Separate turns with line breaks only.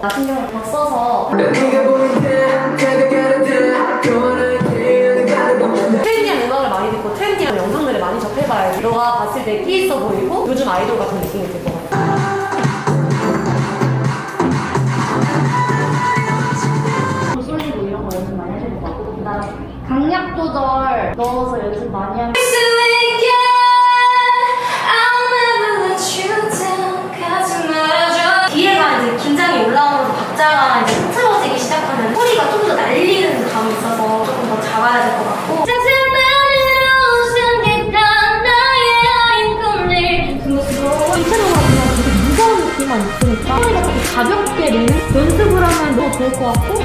나 신경을 더 써서 트렌디한 음악을 많이 듣고 트렌디한 영상들을 많이 접해봐야지 너가 봤을 때 끼 있어 보이고 요즘 아이돌 같은 느낌이 들 것 같아. 쏠리고 이런 거 연습 많이 해줄 것 같고. 그다음 강약 조절 넣어서 연습 많이 하면 박자가 이제 흐트러지기 시작하면 소리가 좀 더 날리는 감이 있어서 조금 더 잡아야 될 것 같고. 무거운 느낌만 있으니까 소리가 조금 가볍게 연습을 하면 너무 좋을 것 같고